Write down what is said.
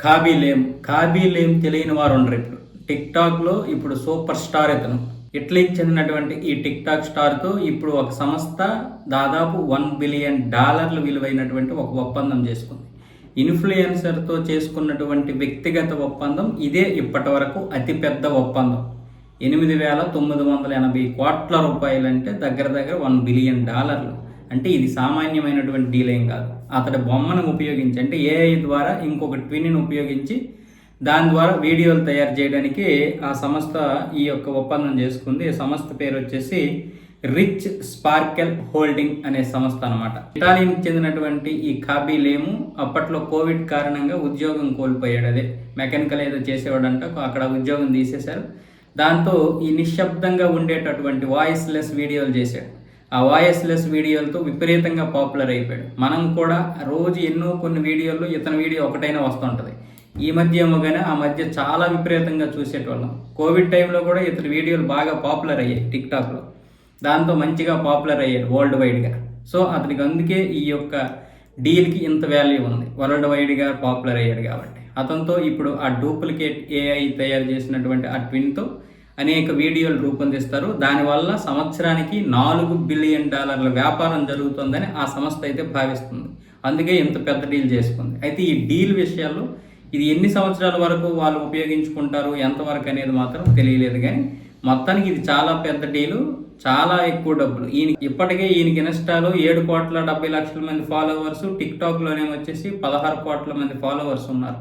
కాబీలేం కాబీలేం తెలియని వారు ఉండరు ఇప్పుడు. టిక్ టాక్లో ఇప్పుడు సూపర్ స్టార్ ఇతను. ఇటలీకి చెందినటువంటి ఈ టిక్ టాక్ స్టార్తో ఇప్పుడు ఒక సంస్థ దాదాపు వన్ బిలియన్ డాలర్లు విలువైనటువంటి ఒక ఒప్పందం చేసుకుంది. ఇన్ఫ్లుయెన్సర్తో చేసుకున్నటువంటి వ్యక్తిగత ఒప్పందం ఇదే ఇప్పటి వరకు అతిపెద్ద ఒప్పందం. ఎనిమిది వేల తొమ్మిది వందల ఎనభై కోట్ల రూపాయలు అంటే దగ్గర దగ్గర వన్ బిలియన్ డాలర్లు. అంటే ఇది సామాన్యమైనటువంటి డీల్ ఏం కాదు. అతడి బొమ్మను ఉపయోగించి అంటే ఏఐ ద్వారా ఇంకొక ట్విన్ని ఉపయోగించి దాని ద్వారా వీడియోలు తయారు చేయడానికి ఆ సంస్థ ఈ యొక్క ఒప్పందం చేసుకుంది. సంస్థ పేరు వచ్చేసి రిచ్ స్పార్కెల్ హోల్డింగ్ అనే సంస్థ అనమాట ఇటాలీకి చెందినటువంటి ఈ కాబీలేము అప్పట్లో కోవిడ్ కారణంగా ఉద్యోగం కోల్పోయాడు అదే. మెకానికల్ ఏదో చేసేవాడంట అక్కడ ఉద్యోగం తీసేశారు. దాంతో ఈ నిశ్శబ్దంగా ఉండేటటువంటి వాయిస్లెస్ వీడియోలు చేశాడు. ఆ వాయిస్లెస్ వీడియోలతో విపరీతంగా పాపులర్ అయిపోయాడు. మనం కూడా రోజు ఎన్నో కొన్ని వీడియోలు ఇతని వీడియో ఒకటైనా వస్తుంటుంది. ఈ మధ్య ఏమో కానీ ఆ మధ్య చాలా విపరీతంగా చూసేటోళ్ళం. కోవిడ్ టైంలో కూడా ఇతని వీడియోలు బాగా పాపులర్ అయ్యాయి టిక్టాక్లో. దాంతో మంచిగా పాపులర్ అయ్యాడు వరల్డ్ వైడ్గా సో అతనికి అందుకే ఈ యొక్క డీల్కి ఇంత వాల్యూ ఉంది. వరల్డ్ వైడ్గా పాపులర్ అయ్యాడు కాబట్టి. అతనితో ఇప్పుడు ఆ డూప్లికేట్ ఏఐ తయారు చేసినటువంటి ఆ ట్విన్తో అనేక వీడియోలు రూపొందిస్తారు. దానివల్ల సంవత్సరానికి నాలుగు బిలియన్ డాలర్ల వ్యాపారం జరుగుతుందని ఆ సంస్థ అయితే భావిస్తుంది. అందుకే ఇంత పెద్ద డీల్ చేసుకుంది. అయితే ఈ డీల్ విషయాల్లో ఇది ఎన్ని సంవత్సరాల వరకు వాళ్ళు ఉపయోగించుకుంటారు ఎంతవరకు అనేది మాత్రం తెలియలేదు. కానీ మొత్తానికి ఇది చాలా పెద్ద డీలు చాలా ఎక్కువ డబ్బులు. ఈయన ఇప్పటికే ఈయనకి ఇన్స్టాలో ఏడు కోట్ల డెబ్బై లక్షల మంది ఫాలోవర్స్ టిక్ టాక్లోనే వచ్చేసి పదహారు కోట్ల మంది ఫాలోవర్స్ ఉన్నారు.